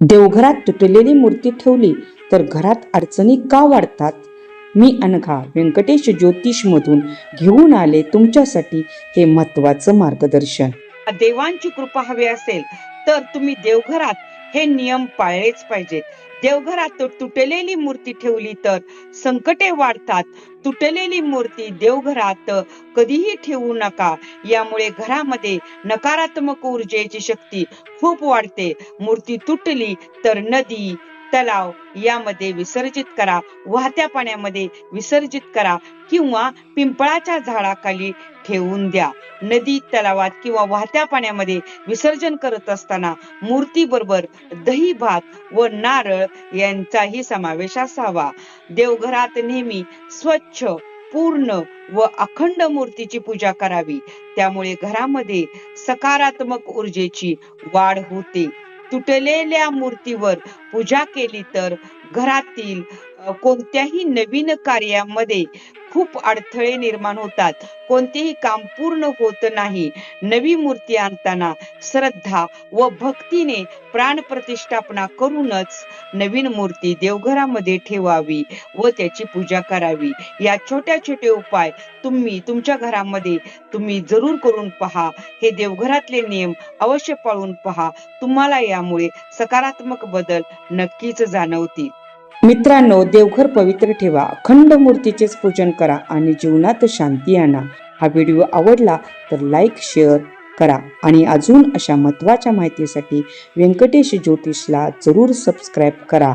देवघरात तुटलेली मूर्ती ठेवली तर घरात अडचणी का वाढतात? मी अनघा व्यंकटेश ज्योतिष मधून घेऊन आले तुमच्यासाठी हे महत्वाचं मार्गदर्शन. देवांची कृपा हवी असेल तर तुम्ही देवघरात हे नियम पाळलेच पाहिजेत. देवघरात तुटलेली मूर्ती ठेवली तर संकटे वाढतात. तुटलेली मूर्ती देवघरात कधीही ठेवू नका. यामुळे घरामध्ये नकारात्मक ऊर्जेची शक्ती खूप वाढते. मूर्ती तुटली तर नदी तलाव यामध्ये विसर्जित करा वाहत्या पाण्यामध्ये विसर्जित करा किंवा पिंपळाच्या झाडाखाली ठेवून द्या. नदी तलावात किंवा वाहत्या पाण्यामध्ये विसर्जन करत असताना मूर्ती बरोबर दही भात व नारळ यांचाही समावेश असावा. देवघरात नेहमी स्वच्छ पूर्ण व अखंड मूर्तीची पूजा करावी. त्यामुळे घरामध्ये सकारात्मक ऊर्जेची वाढ होते. तुटलेल्या मूर्तीवर पूजा केली तर घरातील कोणत्याही नवीन कार्यामध्ये खूप अडथळे निर्माण होतात. कोणतेही काम पूर्ण होत नाही. नवी मूर्ती आणताना श्रद्धा व भक्तीने प्राण प्रतिष्ठापना करूनच नवीन मूर्ती देवघरामध्ये ठेवावी व त्याची पूजा करावी. या छोट्या छोटे उपाय तुम्ही तुमच्या घरामध्ये तुम्ही जरूर करून पहा. हे देवघरातले नियम अवश्य पाळून पहा. तुम्हाला यामुळे सकारात्मक बदल नक्कीच जाणवतील. मित्रांनो देवघर पवित्र ठेवा. अखंड मूर्तीचेच पूजन करा आणि जीवनात शांती आणा. हा व्हिडिओ आवडला तर लाईक शेअर करा आणि अजून अशा महत्त्वाच्या माहितीसाठी व्यंकटेश ज्योतिषला जरूर सबस्क्राईब करा.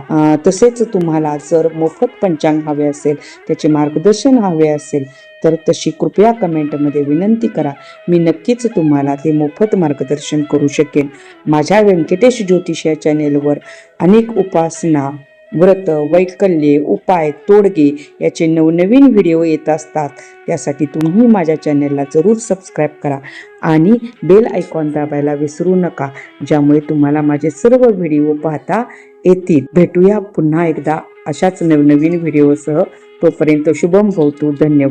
तसेच तुम्हाला जर मोफत पंचांग हवे असेल त्याचे मार्गदर्शन हवे असेल तर तशी कृपया कमेंटमध्ये विनंती करा. मी नक्कीच तुम्हाला ते मोफत मार्गदर्शन करू शकेन. माझ्या व्यंकटेश ज्योतिष या चॅनेलवर अनेक उपासना व्रत वैकल्ये उपाय तोडगे याचे नवनवीन व्हिडिओ येत असतात. त्यासाठी तुम्ही माझ्या चॅनलला जरूर सबस्क्राईब करा आणि बेल आयकॉन दाबायला विसरू नका ज्यामुळे तुम्हाला माझे सर्व व्हिडिओ पाहता येतील. भेटूया पुन्हा एकदा अशाच नवनवीन व्हिडिओसह. तोपर्यंत शुभम भवतू धन्यवाद.